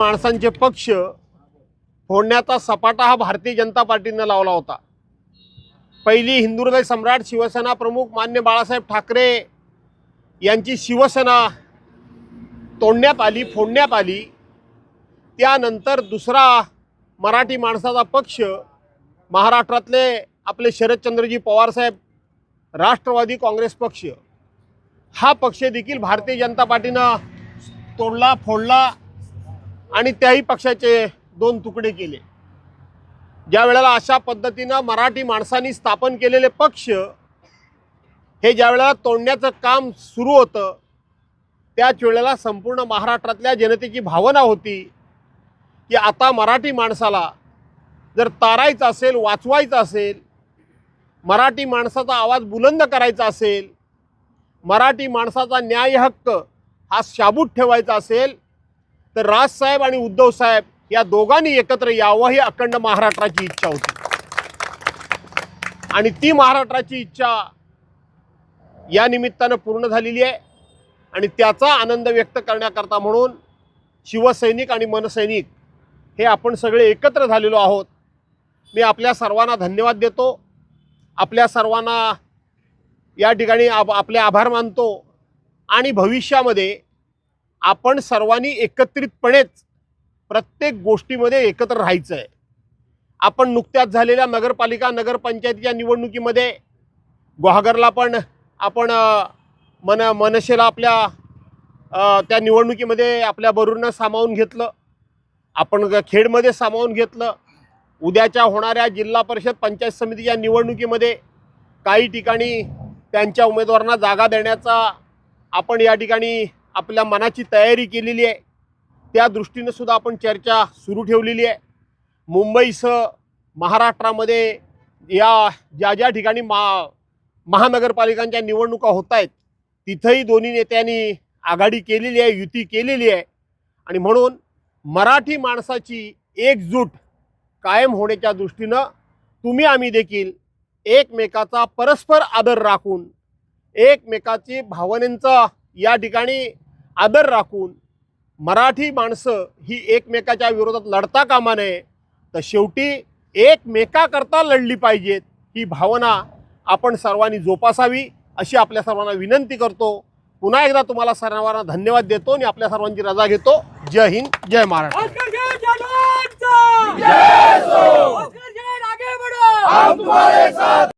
माणसांचे पक्ष फोडण्याचा सपाटा हा भारतीय जनता पार्टीनं लावला होता. पहिली हिंदू सम्राट शिवसेना प्रमुख मान्य बाळासाहेब ठाकरे यांची शिवसेना तोडण्यात आली फोडण्यात आली. त्यानंतर दुसरा मराठी माणसाचा पक्ष महाराष्ट्रातले आपले शरदचंद्रजी पवारसाहेब राष्ट्रवादी काँग्रेस पक्ष. हा पक्ष देखील भारतीय जनता पार्टीनं तोडला फोडला. आणि त्याही पक्षाचे दोन तुकडे केले. ज्या वेळेला अशा पद्धतीनं मराठी माणसांनी स्थापन केलेले पक्ष हे ज्या वेळेला तोडण्याचं काम सुरू होतं त्याच वेळेला संपूर्ण महाराष्ट्रातल्या जनतेची भावना होती की आता मराठी माणसाला जर तारायचं असेल वाचवायचं असेल मराठी माणसाचा आवाज बुलंद करायचा असेल मराठी माणसाचा न्याय हक्क हा शाबूत ठेवायचा असेल तर राजसाहेब आणि उद्धव साहेब या दोघांनी एकत्र यावं ही अखंड महाराष्ट्राची इच्छा होती. आणि ती महाराष्ट्राची इच्छा या निमित्तानं पूर्ण झालेली आहे. आणि त्याचा आनंद व्यक्त करण्याकरता म्हणून शिवसैनिक आणि मनसैनिक हे आपण सगळे एकत्र झालेलो आहोत. मी आपल्या सर्वांना धन्यवाद देतो. आपल्या सर्वांना या ठिकाणी आप आपले आभार मानतो. आणि भविष्यामध्ये आपण सर्वांनी एकत्रितपणेच प्रत्येक गोष्टीमध्ये एकत्र राहायचं आहे आपण नुकत्याच झालेल्या नगरपालिका नगरपंचायतीच्या निवडणुकीमध्ये गुहागरला पण आपण मन मनसेला आपल्या त्या निवडणुकीमध्ये आपल्या बरोबरनं सामावून घेतलं. आपण ग- खेडमध्ये सामावून घेतलं. उद्याच्या होणाऱ्या जिल्हा परिषद पंचायत समितीच्या निवडणुकीमध्ये काही ठिकाणी त्यांच्या उमेदवारांना जागा देण्याचा आपण या ठिकाणी आपल्या मनाची तयारी केलेली आहे. त्या दृष्टीनं सुद्धा आपण चर्चा सुरू ठेवलेली आहे. मुंबईसह महाराष्ट्रामध्ये या ज्या ज्या ठिकाणी मा महानगरपालिकांच्या निवडणुका होत आहेत तिथंही दोन्ही नेत्यांनी आघाडी केलेली आहे युती केलेली आहे. आणि म्हणून मराठी माणसाची एकजूट कायम होण्याच्या दृष्टीनं तुम्ही आम्ही देखील एकमेकाचा परस्पर आदर राखून एकमेकाची भावनेंचा या ठिकाणी आदर राखून मराठी माणसं ही एकमेकाच्या विरोधात लढता कामा नये तर शेवटी एकमेकाकरता लढली पाहिजेत ही भावना आपण सर्वांनी जोपासावी अशी आपल्या सर्वांना विनंती करतो. पुन्हा एकदा तुम्हाला सर्वांना धन्यवाद देतो आणि आपल्या सर्वांची रजा घेतो. जय हिंद जय महाराष्ट्र.